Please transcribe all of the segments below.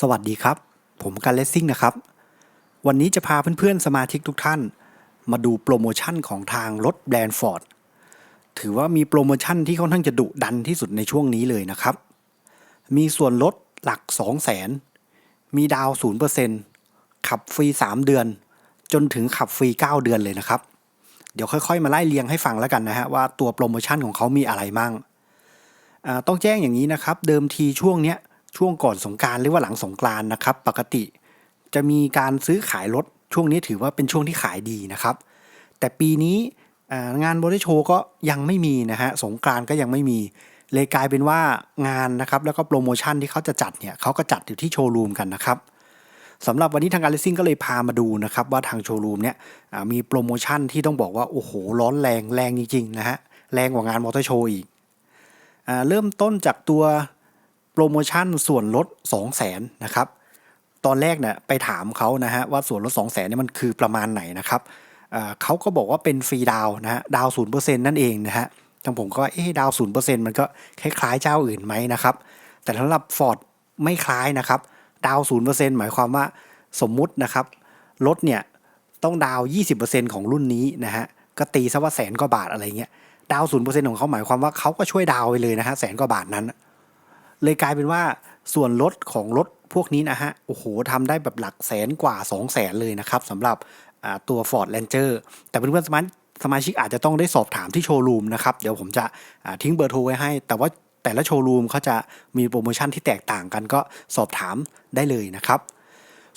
สวัสดีครับ ผมกันเลสซิ่งนะครับ วันนี้จะพาเพื่อนๆ สมาชิกทุกท่าน มาดูโปรโมชั่นของทางรถแบรนด์ฟอร์ดถือว่ามีโปรโมชั่นที่ค่อนข้างจะดุดันที่สุดในช่วงนี้เลยนะครับ มีส่วนลดหลัก2 0 0 0 0 0 มีดาว 0%ขับฟรี 3 เดือน จนถึงขับฟรี 9 เดือนเลยนะครับ เดี๋ยวค่อยๆ มาไล่เรียงให้ฟังแล้วกันนะฮะว่าตัวโปรโมชั่นของเขามีอะไรมั่งต้องแจ้งอย่างนี้นะครับ เดิมทีช่วงเนี้ย ช่วงก่อนสงการหรือว่าหลังสงกรานนะครับ ปกติจะมีการซื้อขายรถช่วงนี้ถือว่าเป็นช่วงที่ขายดีนะครับ แต่ปีนี้อ่างานบริโชว์ก็ยังไม่มีนะฮะสงกรานก็ยังไม่มีเลยกลายเป็นว่างานนะครับแล้วก็โปรโมชั่นที่เขาจะจัดเนี่ยเขาก็จัดอยู่ที่โชว์รูมกันนะครับสำหรับวันนี้ทางการเลสซิ่งก็เลยพามาดูนะครับว่าทางโชว์รูมเนี่ยมีโปรโมชั่นที่ต้องบอกว่าโอ้โหร้อนแรงแรงจริงๆนะฮะแรงกว่างานมอเตอร์โชว์อีกอเริ่มต้นจากตัว โปรโมชั่นส่วนลด 2 0 0 0 0นนะครับ ตอนแรกเนี่ยไปถามเขานะฮะว่าส่วนลด 2 0 0 0 0นเนี่ยมันคือประมาณไหนนะครับเขาก็บอกว่าเป็นฟรีดาวนะฮะดาวศูนย์เปอร์เซ็นต์นั่นเองนะฮะทางผมก็เอ๊ะดาวศูนย์เปอร์เซ็นต์มันก็คล้ายๆเจ้าอื่นไหมนะครับ แต่สำหรับ Ford ไม่คล้ายนะครับ ดาวศูนย์เปอร์เซ็นต์หมายความว่าสมมุตินะครับรถเนี่ยต้องดาว 20%ของรุ่นนี้นะฮะก็ตีซะว่าแสนกว่าบาทอะไรเงี้ยดาวศูนย์เปอร์เซ็นต์ของเขาหมายความว่าเขาก็ช่วยดาวไปเลยนะฮะแสนกว่าบาทนั้น เลยกลายเป็นว่าส่วนลดของรถพวกนี้นะฮะ โอ้โหทำได้แบบหลักแสนกว่า 2 0 0แสนเลยนะครับสำหรับตัว Ford Ranger แต่เพื่อนๆสมาชิกสมาชิกอาจจะต้องได้สอบถามที่โชว์รูมนะครับ เดี๋ยวผมจะทิ้งเบอร์โทรไว้ให้ แต่ว่าแต่ละโชว์รูมเขาจะมีโปรโมชั่นที่แตกต่างกันก็สอบถามได้เลยนะครับ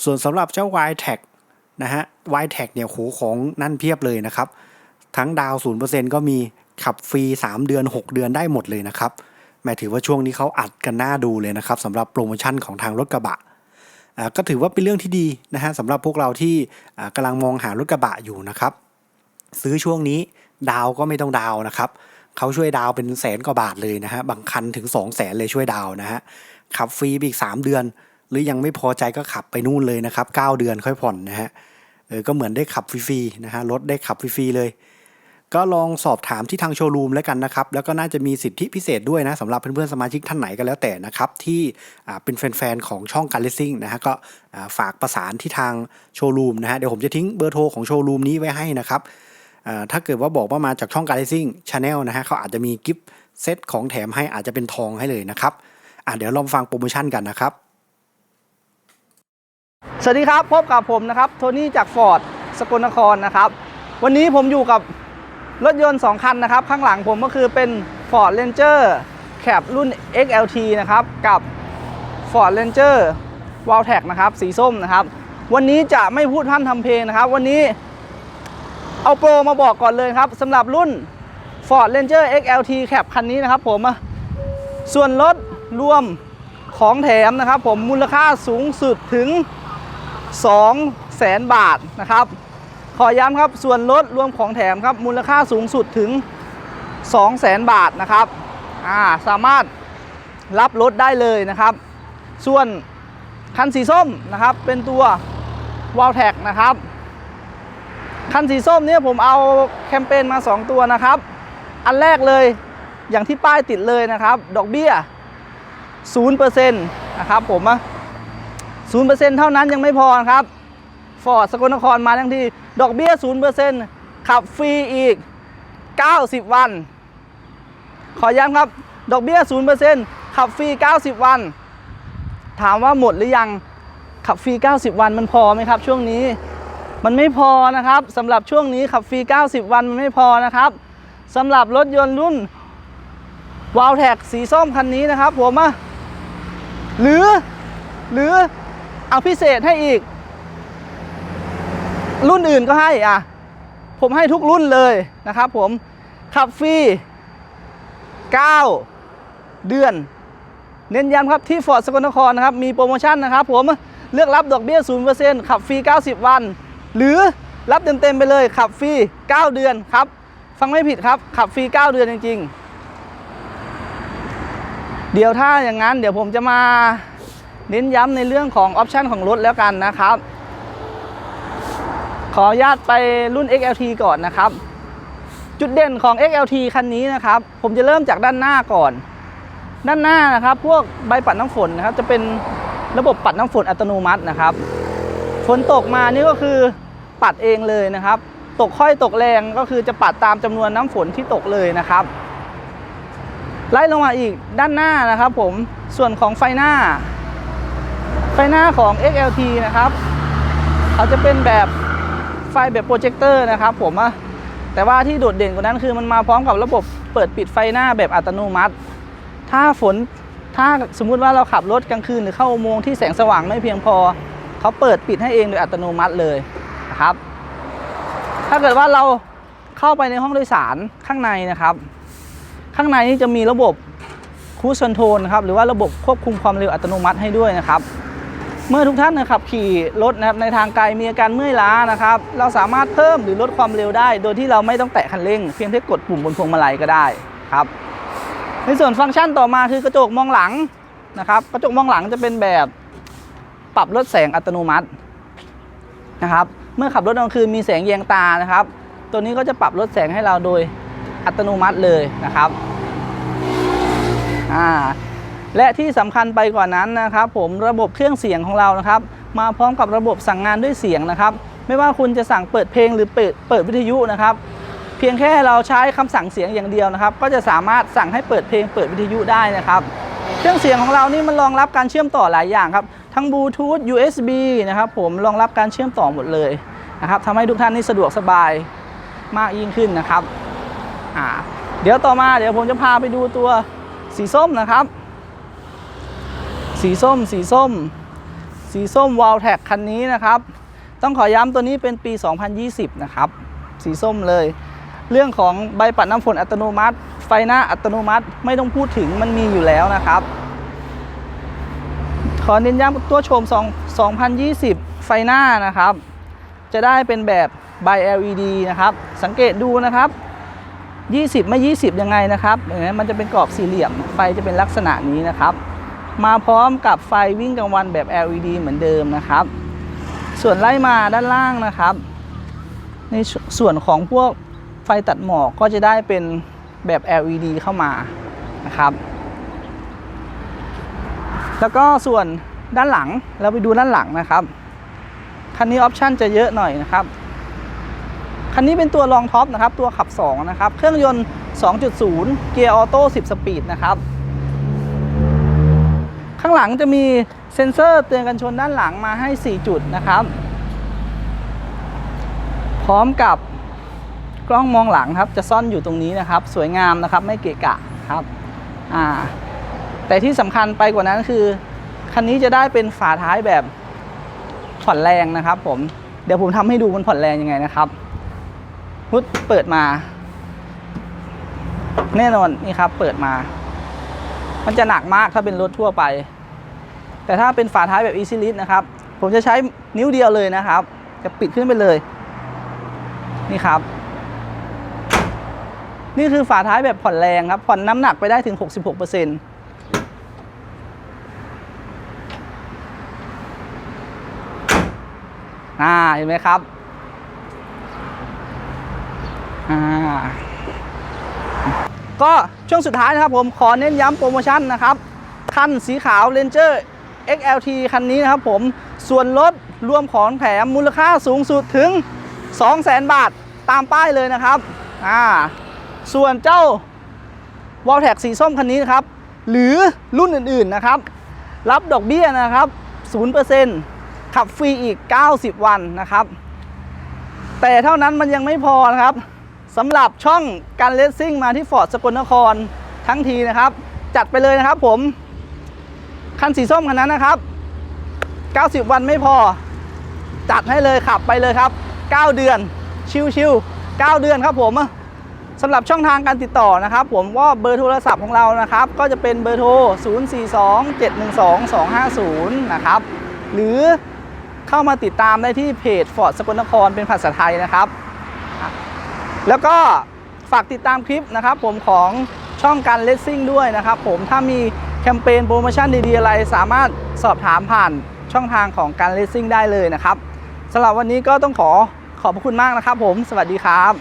ส่วนสำหรับเจ้า y t a g นะฮะ y t a g เนี่ยโหของนั่นเพียบเลยนะครับ ทั้งดาว 0%ก็มีขับฟรี 3 เดือน 6 เดือนได้หมดเลยนะครับ แม่ถือว่าช่วงนี้เขาอัดกันหน้าดูเลยนะครับสำหรับโปรโมชั่นของทางรถกระบะก็ถือว่าเป็นเรื่องที่ดีนะฮะสำหรับพวกเราที่อ่ากำลังมองหารถกระบะอยู่นะครับ ซื้อช่วงนี้ดาวก็ไม่ต้องดาวนะครับเขาช่วยดาวเป็นแสนกว่าบาทเลยนะฮะบางคันถึง 2 0 0แสนเลยช่วยดาวนะฮะขับฟรีอีก 3 เดือน หรือยังไม่พอใจก็ขับไปนู่นเลยนะครับ 9 เดือนค่อยผ่อนนะฮะเออก็เหมือนได้ขับฟรีๆนะฮะรถได้ขับฟรีๆเลย ก็ลองสอบถามที่ทางโชว์รูมแล้วกันนะครับ แล้วก็น่าจะมีสิทธิพิเศษด้วยนะสำหรับเพื่อนๆสมาชิกท่านไหนก็แล้วแต่นะครับ ที่เป็นแฟนๆของช่องการเลสซิ่งนะฮะก็ฝากประสานที่ทางโชว์รูมนะฮะเดี๋ยวผมจะทิ้งเบอร์โทรของโชว์รูมนี้ไว้ให้นะครับถ้าเกิดว่าบอกว่ามาจากช่องการเลสซิ่งชาแนลนะฮะเขาอาจจะมีกิฟต์เซตของแถมให้อาจจะเป็นทองให้เลยนะครับเดี๋ยวลองฟังโปรโมชั่นกันนะครับ สวัสดีครับพบกับผมนะครับโทนี่จากฟอร์ดสกลนครนะครับ วันนี้ผมอยู่กับ รถยนต์ 2 คันนะครับ ข้างหลังผมก็คือเป็น Ford Ranger Cab รุ่น XLT นะครับ กับ Ford Ranger w a l t e c นะครับ สีส้มนะครับ วันนี้จะไม่พูดพร่ำทำเพลงนะครับ วันนี้เอาโปรมาบอกก่อนเลยครับสำหรับรุ่น Ford Ranger XLT Cab คันนี้นะครับผมส่วนลดรวมของแถมนะครับ ผมมูลค่าสูงสุดถึง2แสนบาทนะครับ ขอย้ำครับส่วนลดรวมของแถมครับมูลค่าสูงสุดถึง2แสนบาทนะครับอ่าสามารถรับรถได้เลยนะครับ ส่วนคันสีส้มนะครับเป็นตัว w a l t e c นะครับ คันสีส้มเนี่ยผมเอาแคมเปญมา 2 ตัวนะครับ อันแรกเลยอย่างที่ป้ายติดเลยนะครับ ดอกเบี้ย0%นะครับผมอะศูนย์เปอร์เซ็นต์เท่านั้นยังไม่พอครับ ฟอร์ดสกลนครมาทั้งทีดอกเบี้ยศูนย์เปอร์เซ็นต์ขับฟรีอีก 90 วัน ขอย้ำครับ ดอกเบี้ยศูนย์เปอร์เซ็นต์ขับฟรี 90 วัน ถามว่าหมดหรือยัง ขับฟรี 90 วันมันพอไหมครับ ช่วงนี้ มันไม่พอนะครับสำหรับช่วงนี้ขับฟรี 90 วันมันไม่พอนะครับสำหรับรถยนต์รุ่นวาลแท็กสีส้มคันนี้นะครับผมอะหรือ หรือเอาพิเศษให้อีก รุ่นอื่นก็ให้อะผมให้ทุกรุ่นเลยนะครับผมขับฟรี 9 เดือน เน้นย้ำครับที่ฟอร์ดสกลนครนะครับ มีโปรโมชั่นนะครับผมเลือกรับดอกเบี้ย 0%ขับฟรี 90 วัน หรือรับเต็มๆไปเลย ขับฟรี 9 เดือนครับ ฟังไม่ผิดครับ ขับฟรี 9 เดือนจริง ๆ เดี๋ยวถ้าอย่างนั้นเดี๋ยวผมจะมาเน้นย้ำในเรื่องของออปชันของรถแล้วกันนะครับ ขออนุญาตไปรุ่น XLT ก่อนนะครับ จุดเด่นของ XLT คันนี้นะครับ ผมจะเริ่มจากด้านหน้าก่อน ด้านหน้านะครับ พวกใบปัดน้ำฝนนะครับ จะเป็นระบบปัดน้ำฝนอัตโนมัตินะครับ ฝนตกมานี่ก็คือปัดเองเลยนะครับ ตกค่อยตกแรงก็คือจะปัดตามจำนวนน้ำฝนที่ตกเลยนะครับ ไล่ลงมาอีกด้านหน้านะครับ ผม ส่วนของไฟหน้า ไฟหน้าของ XLT นะครับ เขาจะเป็นแบบ ไฟแบบโปรเจคเตอร์นะครับผมอะแต่ว่าที่โดดเด่นกว่านั้นคือมันมาพร้อมกับระบบเปิดปิดไฟหน้าแบบอัตโนมัติ ถ้าฝนถ้าสมมุติว่าเราขับรถกลางคืนหรือเข้าอุโมงค์ที่แสงสว่างไม่เพียงพอ เขาเปิดปิดให้เองโดยอัตโนมัติเลยนะครับ ถ้าเกิดว่าเราเข้าไปในห้องโดยสารข้างในนะครับ ข้างในนี่จะมีระบบคูสคอนโทรลนครับหรือว่าระบบควบคุมความเร็วอัตโนมัติให้ด้วยนะครับ เมื่อทุกท่านนะครับขี่รถนะครับในทางไกลมีอาการเมื่อยล้านะครับ เราสามารถเพิ่มหรือลดความเร็วได้ โดยที่เราไม่ต้องแตะคันเร่ง เพียงแค่กดปุ่มบนพวงมาลัยก็ได้ครับในส่วนฟังก์ชันต่อมาคือกระจกมองหลังนะครับ กระจกมองหลังจะเป็นแบบปรับลดแสงอัตโนมัตินะครับ เมื่อขับรถกลางคืนมีแสงแยงตานะครับ ตัวนี้ก็จะปรับลดแสงให้เราโดยอัตโนมัติเลยนะครับอ่า และที่สำคัญไปกว่านั้นนะครับผมระบบเครื่องเสียงของเรานะครับ มาพร้อมกับระบบสั่งงานด้วยเสียงนะครับ ไม่ว่าคุณจะสั่งเปิดเพลงหรือเปิดเปิดวิทยุนะครับ เพียงแค่เราใช้คำสั่งเสียงอย่างเดียวนะครับ ก็จะสามารถสั่งให้เปิดเพลงเปิดวิทยุได้นะครับ เครื่องเสียงของเรานี่มันรองรับการเชื่อมต่อหลายอย่างครับทั้งบลูทูธ USB นะครับผมรองรับการเชื่อมต่อหมดเลยนะครับทำให้ทุกท่านนี่สะดวกสบายมากยิ่งขึ้นนะครับ เดี๋ยวต่อมาเดี๋ยวผมจะพาไปดูตัวสีส้มนะครับ สีส้ม สีส้ม สีส้มวาลแท็กคันนี้นะครับ ต้องขอย้ำตัวนี้เป็นปี 2020 นะครับ สีส้มเลย เรื่องของใบปัดน้ำฝนอัตโนมัติ ไฟหน้าอัตโนมัติไม่ต้องพูดถึงมันมีอยู่แล้วนะครับ ขอเน้นย้ำตัวชม2 2020 ไฟหน้านะครับ จะได้เป็นแบบใบ LED นะครับ สังเกตดูนะครับ20 ไม่ 20 ยังไงนะครับเห็นไหมมันจะเป็นกรอบสี่เหลี่ยม ไฟจะเป็นลักษณะนี้นะครับ มาพร้อมกับไฟวิ่งกลางวันแบบ LED เหมือนเดิมนะครับ ส่วนไล่มาด้านล่างนะครับ ในส่วนของพวกไฟตัดหมอกก็จะได้เป็นแบบ LED เข้ามานะครับ แล้วก็ส่วนด้านหลังเราไปดูด้านหลังนะครับ คันนี้ออปชั่นจะเยอะหน่อยนะครับ คันนี้เป็นตัวรองท็อปนะครับ ตัวขับ 2 นะครับ เครื่องยนต์ 2.0 เกียร์ออโต้ 10 สปีดนะครับ ข้างหลังจะมีเซ็นเซอร์เตือนกันชนด้านหลังมาให้ 4 จุดนะครับ พร้อมกับกล้องมองหลังครับ จะซ่อนอยู่ตรงนี้นะครับ สวยงามนะครับไม่เกะกะครับอ่าแต่ที่สำคัญไปกว่านั้นคือ คันนี้จะได้เป็นฝาท้ายแบบผ่อนแรงนะครับผมเดี๋ยวผมทำให้ดูมันผ่อนแรงยังไงนะครับพุทเปิดมา แน่นอนนี่ครับเปิดมา มันจะหนักมากถ้าเป็นรถทั่วไป แต่ถ้าเป็นฝาท้ายแบบ Easy Lift นะครับ ผมจะใช้นิ้วเดียวเลยนะครับ จะปิดขึ้นไปเลย นี่ครับ นี่คือฝาท้ายแบบผ่อนแรงครับ ผ่อนน้ำหนักไปได้ถึง 66%อ่าเห็นไหมครับ อ่า ก็ช่วงสุดท้ายนะครับผมขอเน้นย้ำโปรโมชั่นนะครับคันสีขาว Ranger XLT คันนี้นะครับผมส่วนลดรวมของแถมมูลค่าสูงสุดถึง 200,000 บาทตามป้ายเลยนะครับอ่าส่วนเจ้า w a l t e c สีส้มคันนี้นะครับ หรือรุ่นอื่นๆนะครับ รับดอกเบี้ยนะครับ 0%ขับฟรีอีก 90 วันนะครับ แต่เท่านั้นมันยังไม่พอนะครับ สำหรับช่องการเลสซิ่งมาที่ฟอร์ดสกลนครทั้งทีนะครับ จัดไปเลยนะครับผม คันสีส้มคันนั้นนะครับ 90 วันไม่พอ จัดให้เลยขับไปเลยครับ 9 เดือน ชิวๆ9เดือนครับผมสำหรับช่องทางการติดต่อนะครับ ผมว่าเบอร์โทรศัพท์ของเรานะครับ ก็จะเป็นเบอร์โทร 042-712-250 นะครับ หรือเข้ามาติดตามได้ที่เพจฟอร์ดสกลนครเป็นภาษาไทยนะครับ แล้วก็ฝากติดตามคลิปนะครับผมของช่องการเลสซิ่งด้วยนะครับผมถ้ามีแคมเปญโปรโมชั่นดีๆอะไร สามารถสอบถามผ่านช่องทางของการเลสซิ่งได้เลยนะครับสำหรับวันนี้ก็ต้องขอขอบพระคุณมากนะครับผม สวัสดีครับ